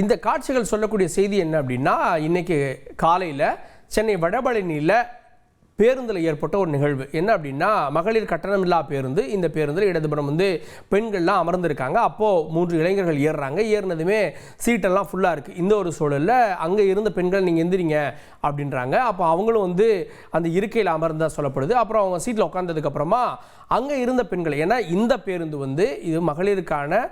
இந்த காட்சிகள் சொல்லக்கூடிய செய்தி என்ன அப்படின்னா இன்னைக்கு காலையில் சென்னை வடபழனியில் பேருந்தில் ஏற்பட்ட ஒரு நிகழ்வு. என்ன அப்படின்னா மகளிர் கட்டணமில்லா பேருந்து இந்த பேருந்தில் இடதுபுறம் வந்து பெண்கள்லாம் அமர்ந்திருக்காங்க. அப்போது மூன்று இளைஞர்கள் ஏறுறாங்க. ஏறினதுமே சீட்டெல்லாம் ஃபுல்லாக இருக்குது இந்த ஒரு சூழலில் அங்கே இருந்த பெண்கள் நீங்கள் எந்திரிங்க அப்படின்றாங்க. அப்போ அவங்களும் வந்து அந்த இருக்கையில் அமர்ந்தால் சொல்லப்படுது. அப்புறம் அவங்க சீட்டில் உட்காந்ததுக்கப்புறமா அங்கே இருந்த பெண்கள் ஏன்னா இந்த பேருந்து வந்து இது மகளிருக்கான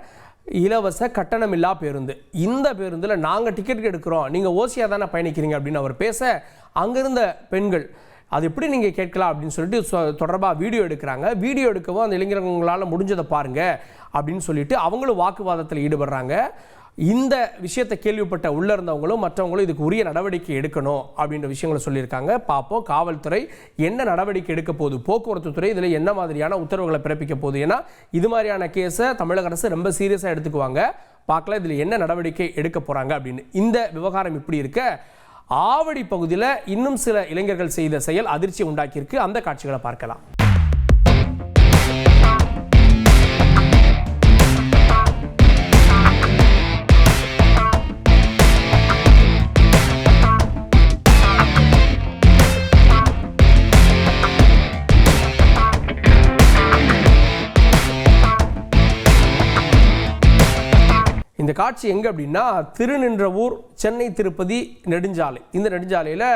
இலவச கட்டணமில்லா பேருந்து. இந்த பேருந்தில் நாங்கள் டிக்கெட் எடுக்கிறோம். நீங்கள் ஓசியாக தானே பயணிக்கிறீங்க அப்படின்னு அவர் பேச அங்கிருந்த பெண்கள் அது எப்படி நீங்கள் கேட்கலாம்? அப்படின்னு சொல்லிட்டு சொ- தொடர்பாக வீடியோ எடுக்கிறாங்க. வீடியோ எடுக்கவும் அந்த இளைஞர்களால் முடிஞ்சதை பாருங்கள் அப்படின்னு சொல்லிட்டு அவங்களும் வாக்குவாதத்தில் ஈடுபடுறாங்க. இந்த விஷயத்தை கேள்விப்பட்ட உள்ள இருந்தவங்களும் மற்றவங்களும் இதுக்கு உரிய நடவடிக்கை எடுக்கணும் அப்படின்ற விஷயங்களை சொல்லியிருக்காங்க. பார்ப்போம் காவல்துறை என்ன நடவடிக்கை எடுக்க போகுது? போக்குவரத்து துறை இதில் என்ன மாதிரியான உத்தரவுகளை பிறப்பிக்க போகுது? ஏன்னா இது மாதிரியான கேஸை தமிழக அரசு ரொம்ப சீரியஸாக எடுத்துக்குவாங்க. பார்க்கலாம் இதில் என்ன நடவடிக்கை எடுக்க போகிறாங்க அப்படின்னு. இந்த விவகாரம் இப்படி இருக்க ஆவடி பகுதியில் இன்னும் சில இளைஞர்கள் செய்த செயல் அதிர்ச்சி உண்டாக்கியிருக்கு. அந்த காட்சிகளை பார்க்கலாம். இந்த காட்சி எங்கே அப்படின்னா திருநின்றவூர் சென்னை திருப்பதி நெடுஞ்சாலை. இந்த நெடுஞ்சாலையில்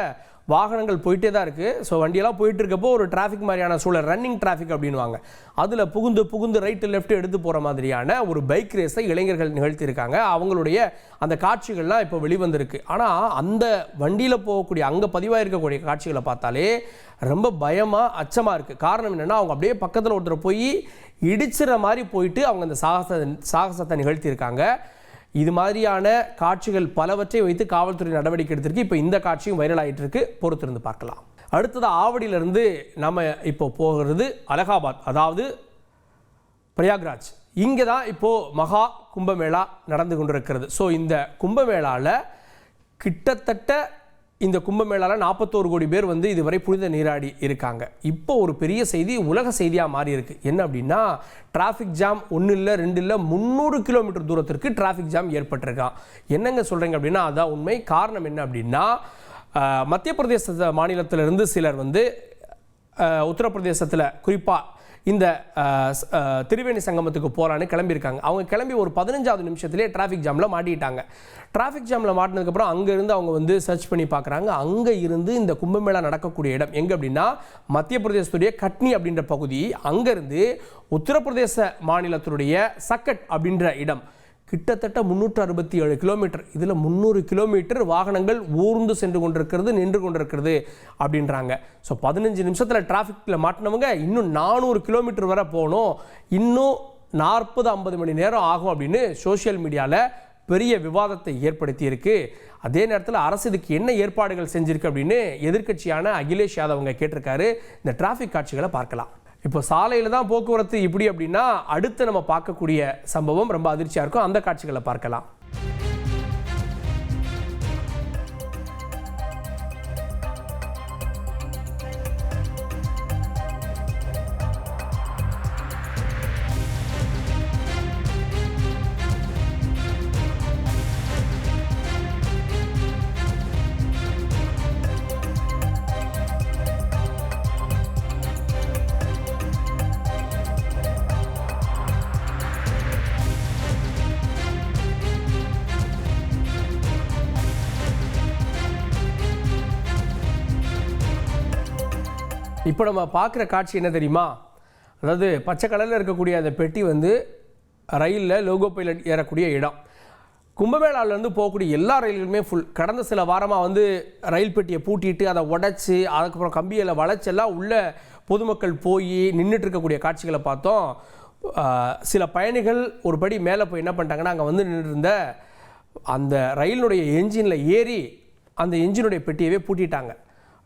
வாகனங்கள் போயிட்டே தான் இருக்குது ஸோ வண்டியெல்லாம் போயிட்டு இருக்கப்போ ஒரு டிராஃபிக் மாதிரியான சூழல் ரன்னிங் டிராஃபிக் அப்படின்வாங்க அதில் புகுந்து புகுந்து ரைட்டு லெஃப்ட் எடுத்து போகிற மாதிரியான ஒரு பைக் ரேஸை இளைஞர்கள் நிகழ்த்தியிருக்காங்க. அவங்களுடைய அந்த காட்சிகள்லாம் இப்போ வெளிவந்திருக்கு. ஆனால் அந்த வண்டியில் போகக்கூடிய அங்கே பதிவாக இருக்கக்கூடிய காட்சிகளை பார்த்தாலே ரொம்ப பயமாக அச்சமாக இருக்குது காரணம் என்னென்னா அவங்க அப்படியே பக்கத்தில் ஒருத்தர் போய் இடிச்சிற மாதிரி போயிட்டு அவங்க அந்த சாகச சாகசத்தை நிகழ்த்தியிருக்காங்க. இது மாதிரியான காட்சிகள் பலவற்றை வைத்து காவல்துறை நடவடிக்கை எடுத்திருக்கு. இப்போ இந்த காட்சியும் வைரல் ஆகிட்டு இருக்கு பொறுத்திருந்து பார்க்கலாம். அடுத்தது ஆவடியிலிருந்து நம்ம இப்போ போகிறது அலகாபாத் அதாவது பிரயாக்ராஜ். இங்கே தான் இப்போது மகா கும்பமேளா நடந்து கொண்டிருக்கிறது. ஸோ இந்த கும்பமேளாவில் கிட்டத்தட்ட இந்த கும்பமேளாவில் நாற்பத்தோரு கோடி பேர் வந்து இதுவரை புனித நீராடி இருக்காங்க. இப்போ ஒரு பெரிய செய்தி உலக செய்தியாக மாறி இருக்கு. என்ன அப்படின்னா டிராஃபிக் ஜாம் ஒன்று இல்லை ரெண்டு இல்லை முந்நூறு கிலோமீட்டர் தூரத்திற்கு டிராஃபிக் ஜாம் ஏற்பட்டிருக்கான். என்னங்க சொல்கிறீங்க அப்படின்னா அதான் உண்மை. காரணம் என்ன அப்படின்னா மத்திய பிரதேச மாநிலத்திலிருந்து சிலர் வந்து உத்தரப்பிரதேசத்தில் குறிப்பாக இந்த திருவேணி திரிவேணி சங்கமத்துக்கு போகலான்னு கிளம்பியிருக்காங்க. அவங்க கிளம்பி ஒரு பதினஞ்சாவது நிமிஷத்துலேயே டிராஃபிக் ஜாமில் மாட்டிட்டாங்க. டிராஃபிக் ஜாமில் மாட்டினதுக்கப்புறம் அங்கேருந்து அவங்க வந்து சர்ச் பண்ணி பார்க்குறாங்க. அங்கே இருந்து இந்த கும்பமேளா நடக்கக்கூடிய இடம் எங்கே அப்படின்னா மத்திய பிரதேசத்துடைய கட்னி அப்படின்ற பகுதி அங்கேருந்து உத்தரப்பிரதேச மாநிலத்தினுடைய சக்கட் அப்படின்ற இடம். கிட்டத்தட்ட முந்நூற்று அறுபத்தி ஏழு கிலோமீட்டர். இதில் முந்நூறு கிலோமீட்டர் வாகனங்கள் ஊர்ந்து சென்று கொண்டிருக்கிறது நின்று கொண்டிருக்கிறது அப்படின்றாங்க. ஸோ பதினஞ்சு நிமிஷத்தில் டிராஃபிக்கில் மாட்டினவங்க இன்னும் நானூறு கிலோமீட்டர் வரை போகணும். இன்னும் நாற்பது ஐம்பது மணி நேரம் ஆகும் அப்படின்னு சோஷியல் மீடியாவில் பெரிய விவாதத்தை ஏற்படுத்தியிருக்கு. அதே நேரத்தில் அரசு இதுக்கு என்ன ஏற்பாடுகள் செஞ்சிருக்கு அப்படின்னு எதிர்க்கட்சியான அகிலேஷ் யாதவங்க கேட்டிருக்காரு. இந்த டிராஃபிக் காட்சிகளை பார்க்கலாம். இப்போ சாலையில் தான் போக்குவரத்து இப்படி அப்படின்னா அடுத்து நம்ம பார்க்கக்கூடிய சம்பவம் ரொம்ப அதிர்ச்சியாக இருக்கும். அந்த காட்சிகளை பார்க்கலாம். இப்போ நம்ம பார்க்குற காட்சி என்ன தெரியுமா? அதாவது பச்சை கலரில் இருக்கக்கூடிய அந்த பெட்டி வந்து ரயிலில் லோகோ பைலட் ஏறக்கூடிய இடம். கும்பமேளாவிலேருந்து போகக்கூடிய எல்லா ரயில்களுமே ஃபுல் கடந்த சில வாரமாக வந்து ரயில் பெட்டியை பூட்டிட்டு அதை உடைச்சி அதுக்கப்புறம் கம்பியில் வளைச்செல்லாம் உள்ள பொதுமக்கள் போய் நின்றுட்டு இருக்கக்கூடிய காட்சிகளை பார்த்தோம். சில பயணிகள் ஒரு படி மேலே போய் என்ன பண்ணிட்டாங்கன்னா அங்கே வந்து நின்று இருந்த அந்த ரயிலினுடைய என்ஜினில் ஏறி அந்த என்ஜினுடைய பெட்டியவே பூட்டிட்டாங்க.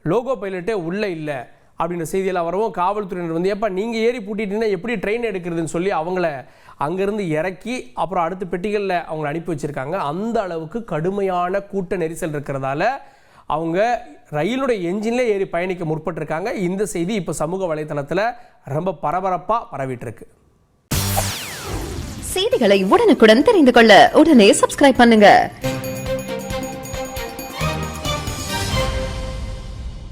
லோகோ பைலட்டே உள்ளே இல்லை. அப்படின்ற செய்தியெல்லாம் வரவும் காவல்துறையினர் வந்து ஏப்பா நீங்கள் ஏறி பூட்டிட்டீங்கன்னா எப்படி ட்ரெயின் எடுக்கிறதுன்னு சொல்லி அவங்கள அங்கேருந்து இறக்கி அப்புறம் அடுத்த பெட்டிகளில் அவங்கள அனுப்பி வச்சுருக்காங்க. அந்த அளவுக்கு கடுமையான கூட்ட நெரிசல் இருக்கிறதால அவங்க ரயிலுடைய என்ஜின்லேயே ஏறி பயணிக்க முற்பட்டிருக்காங்க. இந்த செய்தி இப்போ சமூக வலைத்தளத்தில் ரொம்ப பரபரப்பாக பரவிட்டுருக்கு. செய்திகளை உடனுக்குடன் தெரிந்து கொள்ள உடனே சப்ஸ்கிரைப் பண்ணுங்கள்